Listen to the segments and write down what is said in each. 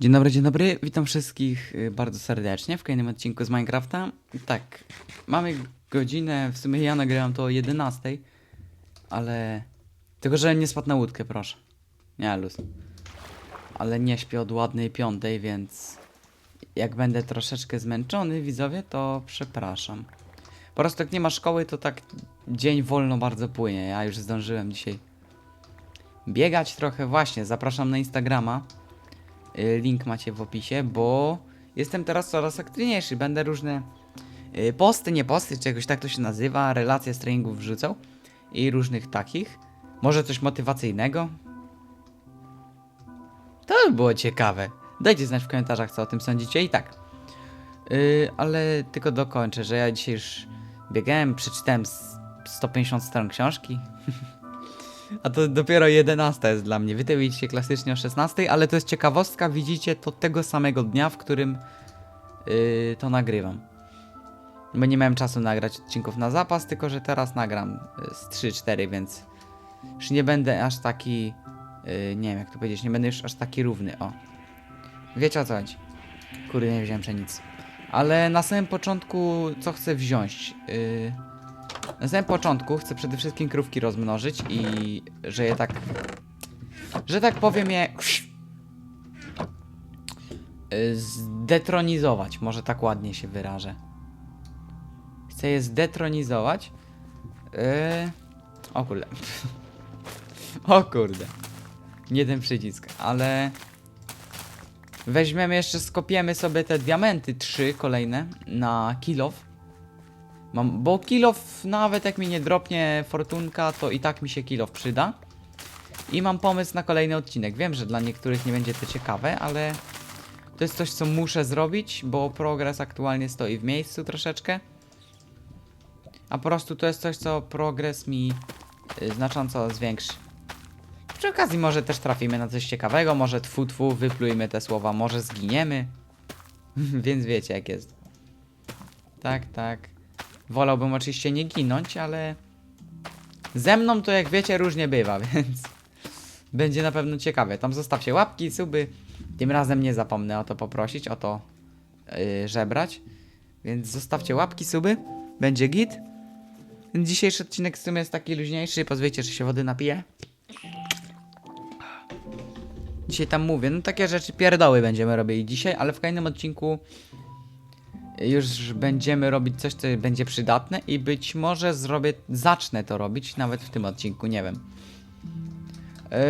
Dzień dobry, dzień dobry. Witam wszystkich y, bardzo serdecznie w kolejnym odcinku z Minecrafta. Tak, mamy godzinę, w sumie ja nagrywam to o 11, ale... Tylko, że nie spadł na łódkę, proszę. Nie, luz. Ale nie śpię od ładnej piątej, więc... Jak będę troszeczkę zmęczony, widzowie, to przepraszam. Po prostu jak nie ma szkoły, to tak dzień wolno bardzo płynie. Ja już zdążyłem dzisiaj biegać trochę. Właśnie, zapraszam na Instagrama. Y, Link macie w opisie, bo jestem teraz coraz aktywniejszy. Będę różne y, posty, nie posty, czy jakoś tak to się nazywa, relacje z treningów wrzucał i różnych takich. Może coś motywacyjnego. To by było ciekawe. Dajcie znać w komentarzach, co o tym sądzicie i tak. Yy, ale tylko dokończę, że ja dzisiaj już biegałem, przeczytałem s- 150 stron książki. A to dopiero 11 jest dla mnie. Wy to widzicie klasycznie o 16, ale to jest ciekawostka, widzicie to tego samego dnia, w którym yy, to nagrywam. Bo nie miałem czasu nagrać odcinków na zapas, tylko że teraz nagram y, z 3-4, więc już nie będę aż taki. Yy, nie wiem jak to powiedzieć, nie będę już aż taki równy. O. Wiecie o co chodzi? Kurde, nie wziąłem pszenicy. Ale na samym początku, co chcę wziąć? Yy, na samym początku chcę przede wszystkim krówki rozmnożyć i że je tak. Że tak powiem je. y, Zdetronizować, może tak ładnie się wyrażę. Chcę je zdetronizować. Yy... O kurde. o kurde. Nie ten przycisk, ale. Weźmiemy jeszcze, skopiemy sobie te diamenty, trzy kolejne na kilof. Mam, bo kilof, nawet jak mi nie dropnie fortunka, to i tak mi się kilof przyda. I mam pomysł na kolejny odcinek. Wiem, że dla niektórych nie będzie to ciekawe, ale to jest coś, co muszę zrobić, bo progres aktualnie stoi w miejscu troszeczkę. A po prostu to jest coś, co progres mi y, znacząco zwiększy. Przy okazji może też trafimy na coś ciekawego, może tfu tfu, wyplujmy te słowa, może zginiemy. Więc wiecie jak jest. Tak, tak. Wolałbym oczywiście nie ginąć, ale ze mną to jak wiecie różnie bywa, więc będzie na pewno ciekawe. Tam zostawcie łapki, suby. Tym razem nie zapomnę o to poprosić, o to yy, żebrać. Więc zostawcie łapki, suby. Będzie git. Dzisiejszy odcinek w sumie jest taki luźniejszy. Pozwólcie, że się wody napiję. Dzisiaj tam mówię, no takie rzeczy pierdoły będziemy robili dzisiaj, ale w kolejnym odcinku już będziemy robić coś, co będzie przydatne i być może zrobię, zacznę to robić nawet w tym odcinku, nie wiem.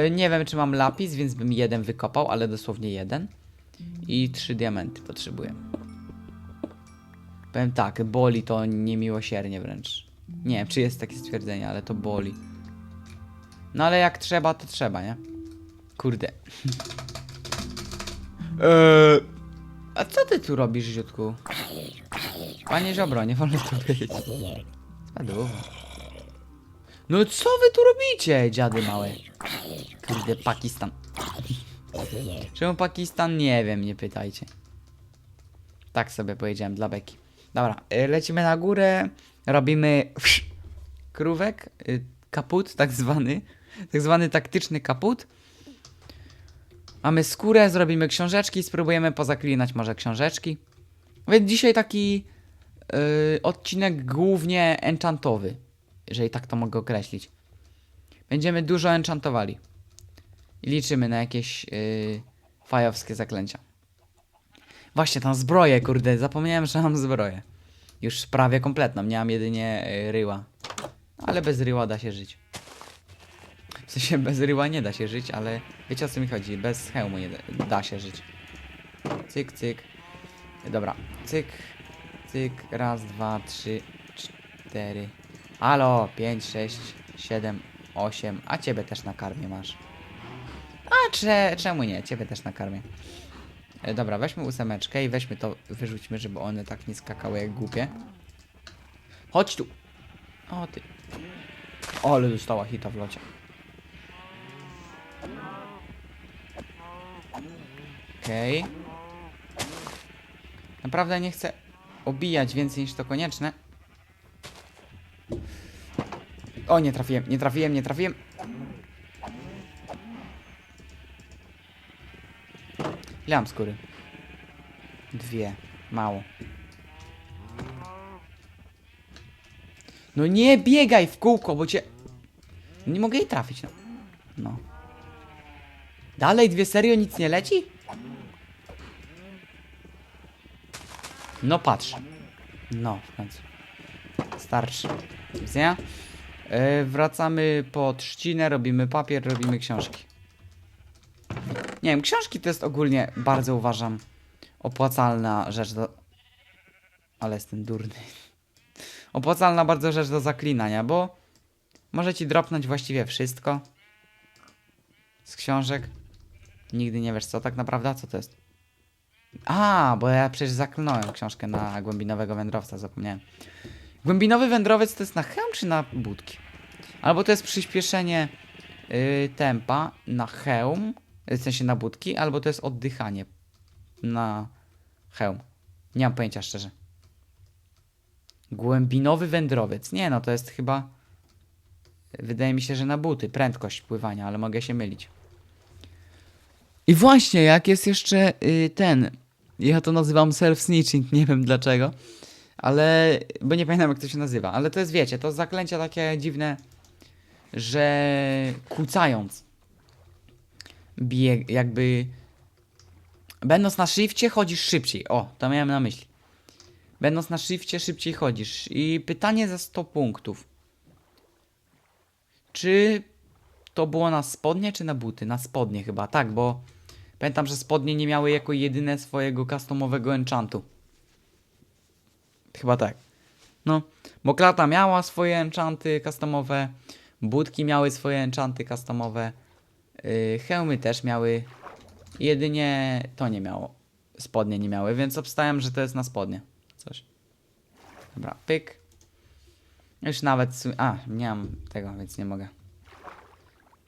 Yy, nie wiem, czy mam lapis, więc bym jeden wykopał, ale dosłownie jeden. I trzy diamenty potrzebuję. Powiem tak, boli to niemiłosiernie wręcz. Nie wiem, czy jest takie stwierdzenie, ale to boli. No ale jak trzeba, to trzeba, nie? Kurde. Eee, a co ty tu robisz, Ziutku? Panie Ziobro, nie wolno tu powiedzieć. Spadł. No co wy tu robicie, dziady małe? Kurde, Pakistan. Czemu Pakistan? Nie wiem, nie pytajcie. Tak sobie powiedziałem dla beki. Dobra, y, lecimy na górę, robimy krówek, y, kaput tak zwany, tak zwany taktyczny kaput. Mamy skórę, zrobimy książeczki, spróbujemy pozaklinać może książeczki. Więc dzisiaj taki yy, odcinek głównie enchantowy, jeżeli tak to mogę określić. Będziemy dużo enchantowali. I liczymy na jakieś yy, fajowskie zaklęcia. Właśnie, tam zbroję, kurde, zapomniałem, że mam zbroję. Już prawie kompletną, miałam jedynie yy, ryła. Ale bez ryła da się żyć. W sensie bez ryła nie da się żyć, ale wiecie o co mi chodzi, bez hełmu nie da, da się żyć. Cyk, cyk. Dobra, cyk, cyk, raz, dwa, trzy, cztery. Halo, pięć, sześć, siedem, osiem, a ciebie też na karmie masz. A cze, czemu nie? Ciebie też na karmie. E, dobra, weźmy ósemeczkę i weźmy to, wyrzućmy, żeby one tak nie skakały jak głupie. Chodź tu. O ty. O, ale dostała hita w locie. Okej. Naprawdę nie chcę obijać więcej niż to konieczne. O, nie trafiłem, nie trafiłem, nie trafiłem. Ile mam skóry? Dwie. Mało. No nie biegaj w kółko, bo cię... Nie mogę jej trafić, no. No. Dalej dwie serio nic nie leci? No patrz. No, w końcu. Starczy. Do? Yy, wracamy po trzcinę, robimy papier, robimy książki. Nie wiem, książki to jest ogólnie bardzo uważam opłacalna rzecz do... Ale jestem durny. Opłacalna bardzo rzecz do zaklinania, bo może ci dropnąć właściwie wszystko z książek. Nigdy nie wiesz co tak naprawdę, co to jest. A, bo ja przecież zaklnąłem książkę na głębinowego wędrowca, zapomniałem. Głębinowy wędrowiec to jest na hełm czy na budki? Albo to jest przyspieszenie yy, tempa na hełm, w sensie na budki, albo to jest oddychanie na hełm. Nie mam pojęcia szczerze. Głębinowy wędrowiec. Nie no, to jest chyba... Wydaje mi się, że na buty. Prędkość pływania, ale mogę się mylić. I właśnie, jak jest jeszcze y, ten... Ja to nazywam self-snitching, nie wiem dlaczego. Ale... Bo nie pamiętam jak to się nazywa. Ale to jest, wiecie, to zaklęcia takie dziwne, że kłócając bieg, jakby będąc na shifcie chodzisz szybciej. O, to miałem na myśli. Będąc na shifcie szybciej chodzisz. I pytanie za 100 punktów. Czy to było na spodnie czy na buty? Na spodnie chyba, tak, bo pamiętam, że spodnie nie miały jako jedyne swojego customowego enchantu. Chyba tak. No, bo klata miała swoje enchanty customowe, budki miały swoje enchanty customowe, yy, hełmy też miały, jedynie to nie miało, spodnie nie miały, więc obstałem, że to jest na spodnie coś. Dobra, pyk. Już nawet, a, nie mam tego, więc nie mogę.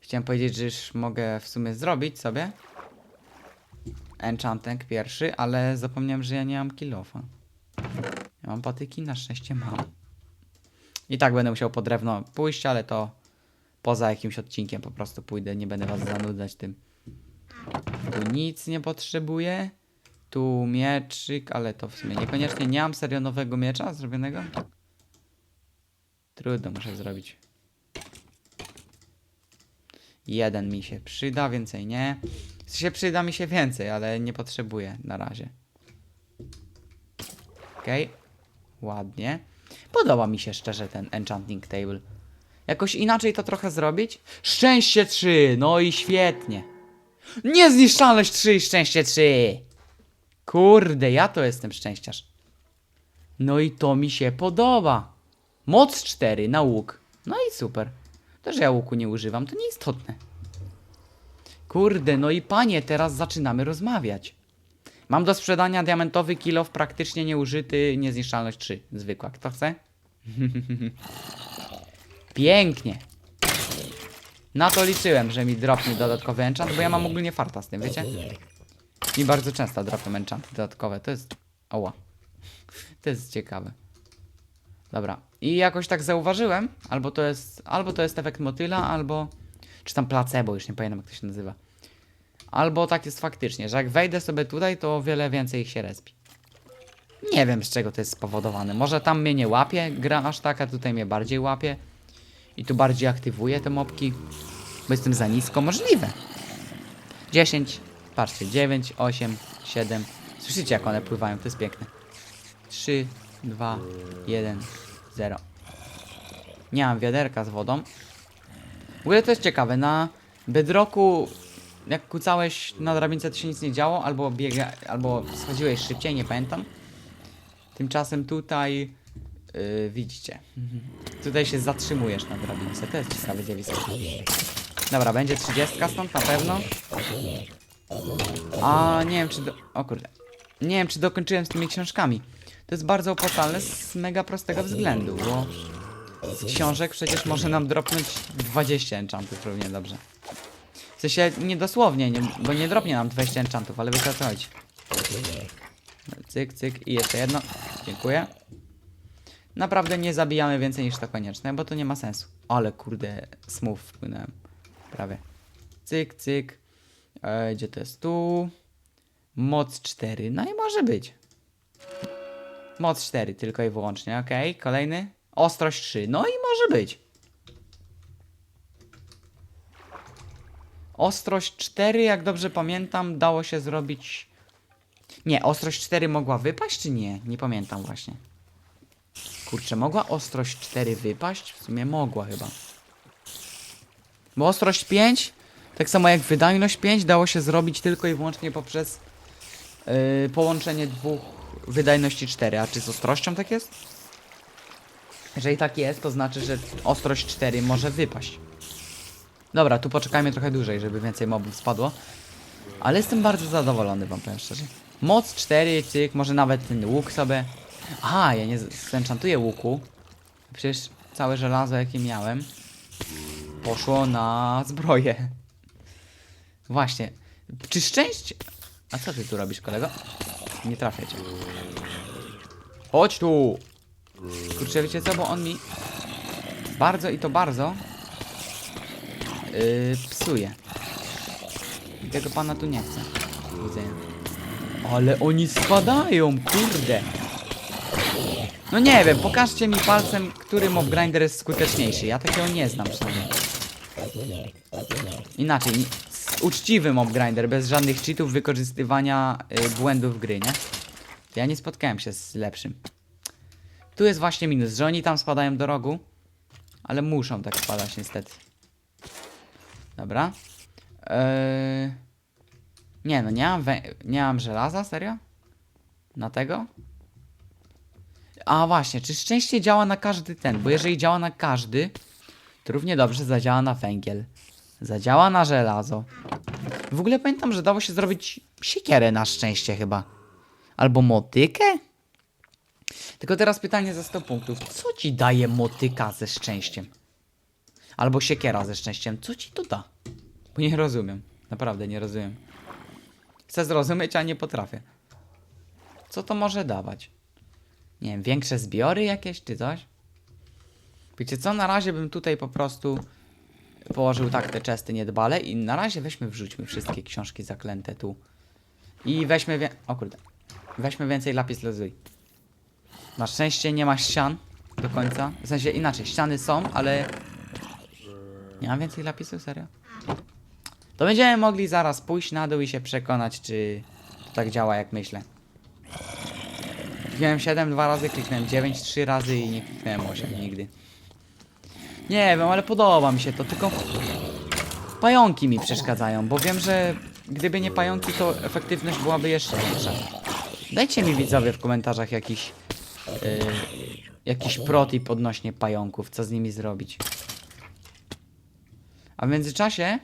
Chciałem powiedzieć, że już mogę w sumie zrobić sobie enchantek pierwszy, ale zapomniałem, że ja nie mam kilofa. Ja mam patyki, na szczęście mam. I tak będę musiał po drewno pójść, ale to poza jakimś odcinkiem po prostu pójdę, nie będę was zanudzać tym. Tu nic nie potrzebuję. Tu mieczyk, ale to w sumie niekoniecznie. Nie mam serio nowego miecza zrobionego. Trudno, muszę zrobić. Jeden mi się przyda, więcej nie. W sensie przyda mi się więcej, ale nie potrzebuję na razie. Okej. Ładnie. Podoba mi się szczerze ten enchanting table. Jakoś inaczej to trochę zrobić? Szczęście 3! No i świetnie. Niezniszczalność 3 i szczęście 3! Kurde, ja to jestem szczęściarz. No i to mi się podoba. Moc 4 na łuk. No i super. To, że ja łuku nie używam, to nieistotne. Kurde, no i panie, teraz zaczynamy rozmawiać. Mam do sprzedania diamentowy kilof praktycznie nieużyty, niezniszczalność 3. Zwykła. Kto chce? Pięknie. Na to liczyłem, że mi dropnie dodatkowy enchant, bo ja mam ogólnie farta z tym, wiecie? Mi bardzo często dropią enchanty dodatkowe. To jest... Oła. To jest ciekawe. Dobra. I jakoś tak zauważyłem, albo to jest, albo to jest efekt motyla, albo... Czy tam placebo, już nie pamiętam jak to się nazywa. Albo tak jest faktycznie, że jak wejdę sobie tutaj, to o wiele więcej ich się respi. Nie wiem z czego to jest spowodowane. Może tam mnie nie łapie gra aż tak, a tutaj mnie bardziej łapie. I tu bardziej aktywuje te mopki. Bo jestem za nisko. Możliwe. 10, patrzcie, 9, 8, 7. Słyszycie jak one pływają, to jest piękne. 3, 2, 1, 0. Nie mam wiaderka z wodą. W ogóle to jest ciekawe, na Bedrocku jak kucałeś na drabince to się nic nie działo, albo biega, albo schodziłeś szybciej, nie pamiętam. Tymczasem tutaj yy, widzicie. Tutaj się zatrzymujesz na drabince, to jest ciekawe zjawisko. Dobra, będzie 30 stąd na pewno. A nie wiem czy do... O kurde. Nie wiem czy dokończyłem z tymi książkami. To jest bardzo opłacalne z mega prostego względu, bo książek przecież może nam dropnąć 20 enchantów równie dobrze. W sensie nie dosłownie, nie, bo nie dropnie nam 20 enchantów, ale wiecie co chodzi. Cyk, cyk i jeszcze jedno. Dziękuję. Naprawdę nie zabijamy więcej niż to konieczne, bo to nie ma sensu. Ale kurde, smooth wpłynąłem. Prawie. Cyk, cyk. E, gdzie to jest? Tu. Moc 4. No i może być. Moc 4 tylko i wyłącznie, ok. Kolejny. Ostrość 3. No i może być. Ostrość 4, jak dobrze pamiętam, dało się zrobić... Nie, ostrość 4 mogła wypaść, czy nie? Nie pamiętam właśnie. Kurczę, mogła ostrość 4 wypaść? W sumie mogła chyba. Bo ostrość 5, tak samo jak wydajność 5, dało się zrobić tylko i wyłącznie poprzez yy, połączenie dwóch wydajności 4. A czy z ostrością tak jest? Jeżeli tak jest, to znaczy, że ostrość 4 może wypaść. Dobra, tu poczekajmy trochę dłużej, żeby więcej mobów spadło. Ale jestem bardzo zadowolony, wam powiem szczerze. Moc 4, cyk, może nawet ten łuk sobie. Aha, ja nie zenchantuję łuku. Przecież całe żelazo, jakie miałem, poszło na zbroję. Właśnie. Czy szczęście... A co ty tu robisz, kolego? Nie trafię cię. Chodź tu! Kurczę, wiecie co, bo on mi bardzo i to bardzo yy, psuje. I tego pana tu nie chcę. Widzenia. Ale oni spadają, kurde. No nie wiem, pokażcie mi palcem, który mob grinder jest skuteczniejszy. Ja takiego nie znam przynajmniej. Inaczej, uczciwy mob grinder, bez żadnych cheatów, wykorzystywania y, błędów gry, nie? Ja nie spotkałem się z lepszym. Tu jest właśnie minus, że oni tam spadają do rogu, ale muszą tak spadać niestety. Dobra. Eee... Nie no, nie mam, nie mam żelaza, serio? Na tego? A właśnie, czy szczęście działa na każdy ten? Bo jeżeli działa na każdy, to równie dobrze zadziała na węgiel. Zadziała na żelazo. W ogóle pamiętam, że dało się zrobić siekierę na szczęście chyba. Albo motykę? Tylko teraz pytanie za 100 punktów. Co ci daje motyka ze szczęściem? Albo siekiera ze szczęściem. Co ci to da? Bo nie rozumiem. Naprawdę nie rozumiem. Chcę zrozumieć, a nie potrafię. Co to może dawać? Nie wiem, większe zbiory jakieś czy coś? Wiecie co, na razie bym tutaj po prostu położył tak te chesty niedbale i na razie weźmy, wrzućmy wszystkie książki zaklęte tu. I weźmy wie... O kurde. Weźmy więcej lapis lazuli. Na szczęście nie ma ścian do końca. W sensie inaczej, ściany są, ale... Nie mam więcej lapisu, serio? To będziemy mogli zaraz pójść na dół i się przekonać, czy to tak działa, jak myślę. Kliknąłem 7 dwa razy, kliknąłem 9 trzy razy i nie kliknąłem 8 nigdy. Nie wiem, ale podoba mi się to, tylko pająki mi przeszkadzają, bo wiem, że gdyby nie pająki, to efektywność byłaby jeszcze większa. Dajcie mi widzowie w komentarzach jakiś jakiś protip odnośnie pająków, co z nimi zrobić. A w międzyczasie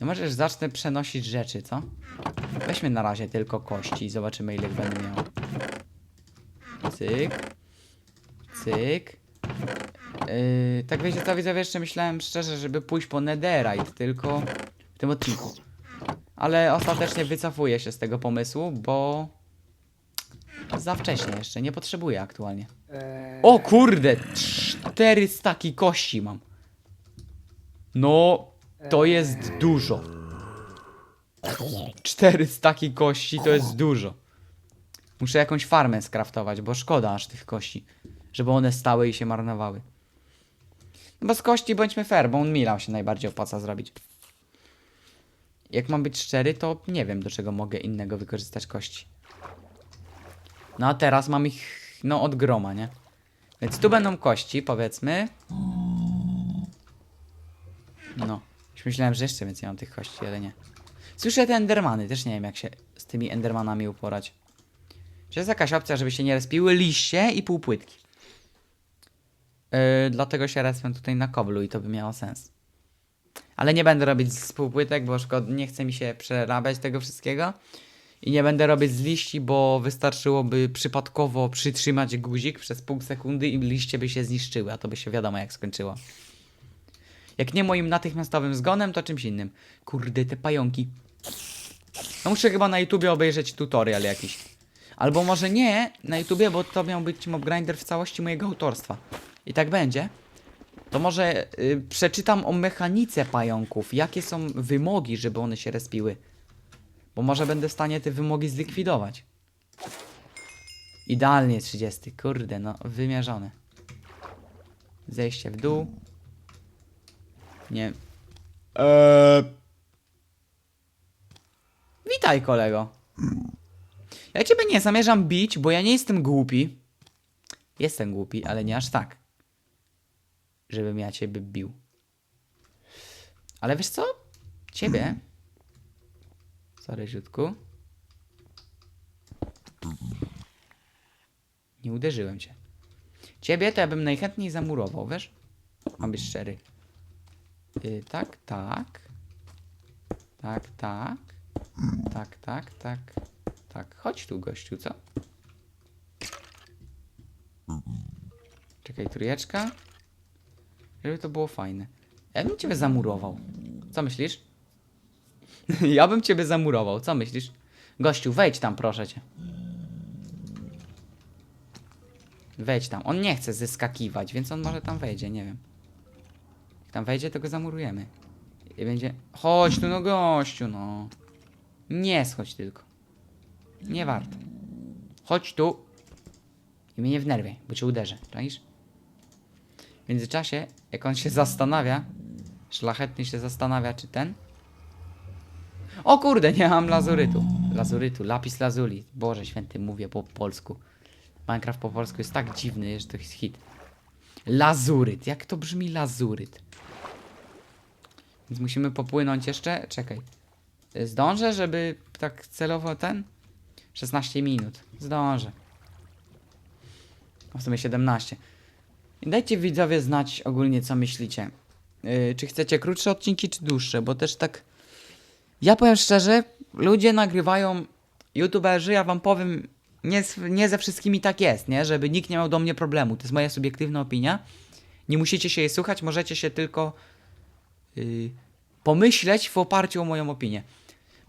możesz zacznę przenosić rzeczy, co? Weźmy na razie tylko kości i zobaczymy ile będę miał. Cyk. Cyk. Yy, tak wiecie co widzowie, jeszcze myślałem szczerze, żeby pójść po netherite tylko w tym odcinku. Ale ostatecznie wycofuję się z tego pomysłu, bo za wcześnie jeszcze, nie potrzebuję aktualnie. O kurde, cztery staki kości mam. No, to jest dużo. Cztery staki kości to jest dużo. Muszę jakąś farmę skraftować, bo szkoda aż tych kości, żeby one stały i się marnowały. No bo z kości bądźmy fair, bo on milał się najbardziej opłaca zrobić. Jak mam być szczery, to nie wiem do czego mogę innego wykorzystać kości. No a teraz mam ich, no od groma, nie? Więc tu będą kości, powiedzmy. No. Już myślałem, że jeszcze więcej mam tych kości, ale nie. Słyszę te endermany, też nie wiem jak się z tymi endermanami uporać. Czy jest jakaś opcja, żeby się nie respiły liście i półpłytki? Yy, dlatego się respią tutaj na koblu i to by miało sens. Ale nie będę robić z półpłytek, bo szkoda, nie chce mi się przerabiać tego wszystkiego. I nie będę robić z liści, bo wystarczyłoby przypadkowo przytrzymać guzik przez pół sekundy i liście by się zniszczyły, a to by się wiadomo jak skończyło. Jak nie moim natychmiastowym zgonem, to czymś innym. Kurde, te pająki. No muszę chyba na YouTubie obejrzeć tutorial jakiś. Albo może nie na YouTubie, bo to miał być mob grinder w całości mojego autorstwa. I tak będzie. To może y, przeczytam o mechanice pająków. Jakie są wymogi, żeby one się respiły. Bo może będę w stanie te wymogi zlikwidować. Idealnie 30. Kurde, no wymierzone. Zejście w dół. Nie. Eee... Witaj, kolego. Ja ciebie nie zamierzam bić, bo ja nie jestem głupi. Jestem głupi, ale nie aż tak. Żebym ja ciebie bił. Ale wiesz co? Ciebie. Sorry, ziutku. Nie uderzyłem cię. Ciebie to ja bym najchętniej zamurował, wiesz? Mam być szczery. Y, tak, tak. Tak, tak. Tak, tak, tak. Tak, chodź tu, gościu, co? Czekaj, trójeczka. Żeby to było fajne. Ja bym ciebie zamurował. Co myślisz? ja bym ciebie zamurował. Co myślisz? Gościu, wejdź tam, proszę cię. Wejdź tam. On nie chce zeskakiwać, więc on może tam wejdzie, nie wiem. Jak tam wejdzie, to go zamurujemy. I będzie... Chodź tu, no gościu, no. Nie schodź tylko. Nie warto. Chodź tu. I mnie nie wnerwiaj, bo cię uderzę, czaisz? W międzyczasie, jak on się zastanawia, szlachetnie się zastanawia, czy ten... O kurde, nie mam lazurytu. Lazurytu, lapis lazuli. Boże święty, mówię po polsku. Minecraft po polsku jest tak dziwny, że to jest hit. Lazuryt, jak to brzmi lazuryt? Więc musimy popłynąć jeszcze. Czekaj. Zdążę, żeby tak celowo ten? 16 minut. Zdążę. W sumie 17. I dajcie widzowie znać ogólnie, co myślicie. Yy, czy chcecie krótsze odcinki, czy dłuższe? Bo też tak. Ja powiem szczerze, ludzie nagrywają. YouTuberzy, ja wam powiem, nie, nie ze wszystkimi tak jest, nie? Żeby nikt nie miał do mnie problemu. To jest moja subiektywna opinia. Nie musicie się jej słuchać, możecie się tylko yy, pomyśleć w oparciu o moją opinię.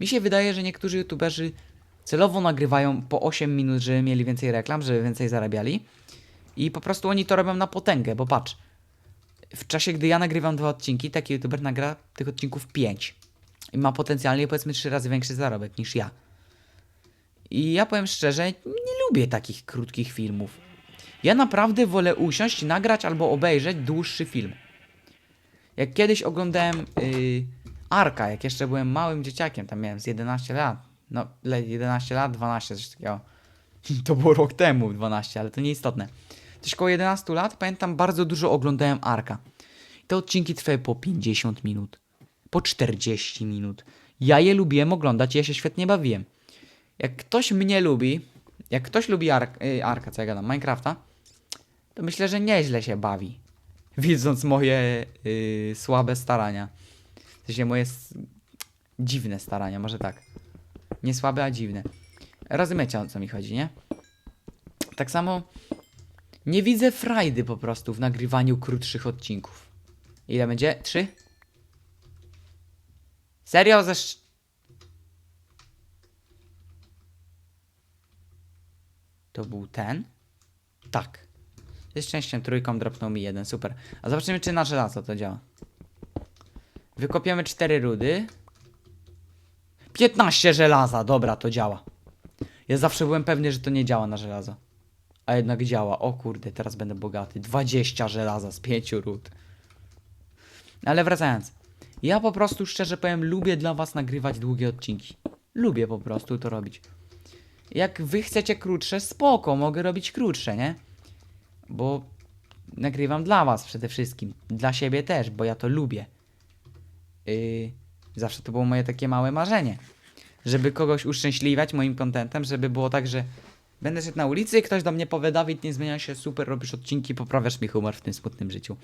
Mi się wydaje, że niektórzy youtuberzy celowo nagrywają po 8 minut, żeby mieli więcej reklam, żeby więcej zarabiali. I po prostu oni to robią na potęgę, bo patrz. W czasie, gdy ja nagrywam dwa odcinki, taki youtuber nagra tych odcinków 5. I ma potencjalnie powiedzmy 3 razy większy zarobek niż ja. I ja powiem szczerze, nie lubię takich krótkich filmów. Ja naprawdę wolę usiąść, nagrać albo obejrzeć dłuższy film. Jak kiedyś oglądałem yy, Arka, jak jeszcze byłem małym dzieciakiem, tam miałem z 11 lat. No, le- 11 lat, 12, coś takiego. To było rok temu, 12, ale to nieistotne. Coś koło 11 lat, pamiętam, bardzo dużo oglądałem Arka. Te odcinki trwały po 50 minut, po 40 minut. Ja je lubiłem oglądać ja się świetnie bawiłem. Jak ktoś mnie lubi, jak ktoś lubi Ark, y, Arka, co ja gadam, Minecrafta, to myślę, że nieźle się bawi. Widząc moje y, słabe starania. W sensie moje dziwne starania, może tak. Nie słabe, a dziwne. Rozumiecie o co mi chodzi, nie? Tak samo nie widzę frajdy po prostu w nagrywaniu krótszych odcinków. Ile będzie? Trzy? Serio? Ze sz- To był ten? Tak. Z szczęściem trójką dropnął mi jeden, super. A zobaczymy, czy na żelazo to działa. Wykopiemy cztery rudy. 15 żelaza, dobra, to działa. Ja zawsze byłem pewny, że to nie działa na żelazo. A jednak działa. O kurde, teraz będę bogaty. 20 żelaza z 5 ród. Ale wracając. Ja po prostu, szczerze powiem, lubię dla was nagrywać długie odcinki. Lubię po prostu to robić. Jak wy chcecie krótsze, spoko, mogę robić krótsze, nie? Bo nagrywam dla was przede wszystkim. Dla siebie też, bo ja to lubię. Yy, zawsze to było moje takie małe marzenie. Żeby kogoś uszczęśliwiać moim kontentem, żeby było tak, że będę szedł na ulicy i ktoś do mnie powie, Dawid, nie zmienia się, super, robisz odcinki, poprawiasz mi humor w tym smutnym życiu.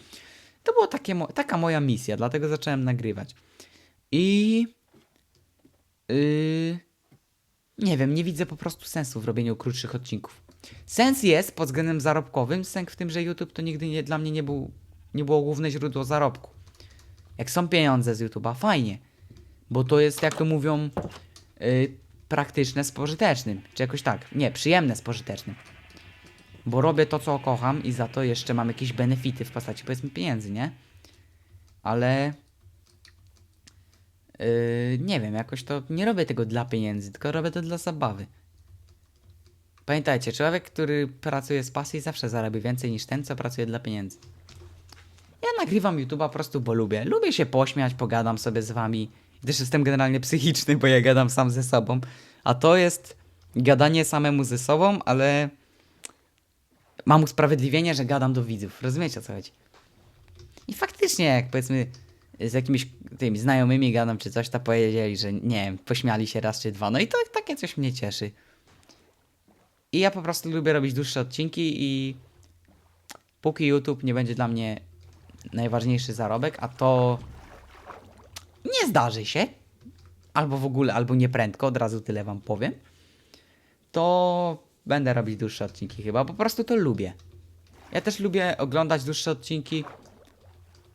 To była taka moja misja, dlatego zacząłem nagrywać. I... Yy, nie wiem, nie widzę po prostu sensu w robieniu krótszych odcinków. Sens jest pod względem zarobkowym, sens w tym, że YouTube to nigdy nie, dla mnie nie, był, nie było główne źródło zarobku. Jak są pieniądze z YouTube'a, fajnie. Bo to jest, jak to mówią, yy, praktyczne z pożytecznym. Czy jakoś tak. Nie, przyjemne z pożytecznym. Bo robię to, co kocham i za to jeszcze mam jakieś benefity w postaci, powiedzmy, pieniędzy, nie? Ale... Yy, nie wiem, jakoś to nie robię tego dla pieniędzy, tylko robię to dla zabawy. Pamiętajcie, człowiek, który pracuje z pasji, zawsze zarabia więcej niż ten, co pracuje dla pieniędzy. Ja nagrywam YouTube'a po prostu, bo lubię. Lubię się pośmiać, pogadam sobie z wami. Też jestem generalnie psychiczny, bo ja gadam sam ze sobą. A to jest gadanie samemu ze sobą, ale mam usprawiedliwienie, że gadam do widzów. Rozumiecie o co chodzi? I faktycznie, jak powiedzmy z jakimiś tymi znajomymi gadam czy coś, to powiedzieli, że nie wiem, pośmiali się raz czy dwa. No i to takie coś mnie cieszy. I ja po prostu lubię robić dłuższe odcinki i póki YouTube nie będzie dla mnie najważniejszy zarobek, a to nie zdarzy się, albo w ogóle, albo nie prędko, od razu tyle wam powiem, to będę robić dłuższe odcinki chyba, po prostu to lubię. Ja też lubię oglądać dłuższe odcinki.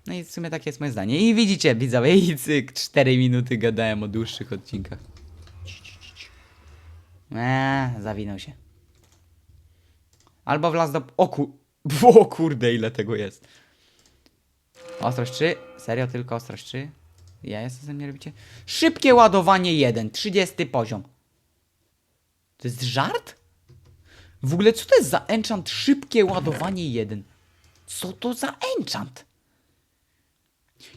No i w sumie takie jest moje zdanie. I widzicie, widzowie, i cyk, 4 minuty gadałem o dłuższych odcinkach. Eee, zawinął się. Albo wlazł do... O, ku... o kurde, ile tego jest. Ostrość 3? Serio, tylko ostrość 3? Ja jestem ze mnie robicie? Szybkie ładowanie 1, 30 poziom. To jest żart? W ogóle co to jest za enchant szybkie ładowanie 1? Co to za enchant?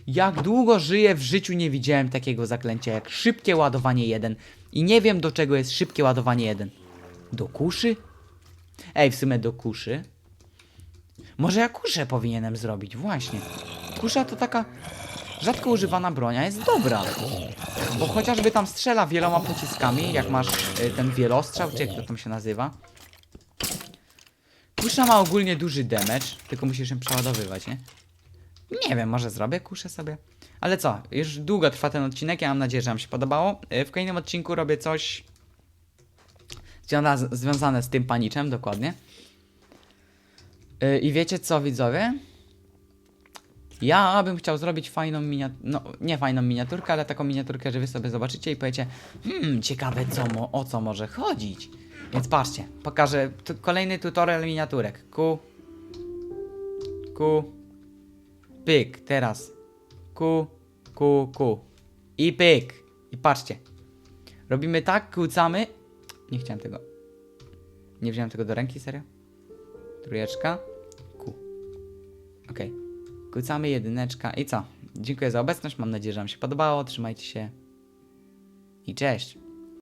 Jak długo żyję w życiu nie widziałem takiego zaklęcia jak szybkie ładowanie 1 i nie wiem do czego jest szybkie ładowanie 1. Do kuszy? Ej, w sumie do kuszy. Może ja kuszę powinienem zrobić, właśnie. Kusza to taka rzadko używana broń, a jest dobra. Bo chociażby tam strzela wieloma pociskami, jak masz y, ten wielostrzał, czy jak to tam się nazywa. Kusza ma ogólnie duży damage, tylko musisz ją przeładowywać, nie? Nie wiem, może zrobię kuszę sobie. Ale co, już długo trwa ten odcinek, ja mam nadzieję, że wam się podobało. Y, W kolejnym odcinku robię coś związa- związane z tym paniczem, dokładnie. Y, I wiecie co, widzowie? Ja bym chciał zrobić fajną miniaturkę, no nie fajną miniaturkę, ale taką miniaturkę, że wy sobie zobaczycie i powiecie Hmm, ciekawe co, o co może chodzić. Więc patrzcie, pokażę tu kolejny tutorial miniaturek. Ku, ku, pyk, teraz. Ku, ku, ku. I pyk. I patrzcie. Robimy tak, kłócamy. Nie chciałem tego. Nie wziąłem tego do ręki, serio? Trójeczka. Ku. Okej. Kłócamy jedyneczka. I co? Dziękuję za obecność. Mam nadzieję, że Wam się podobało. Trzymajcie się. I cześć.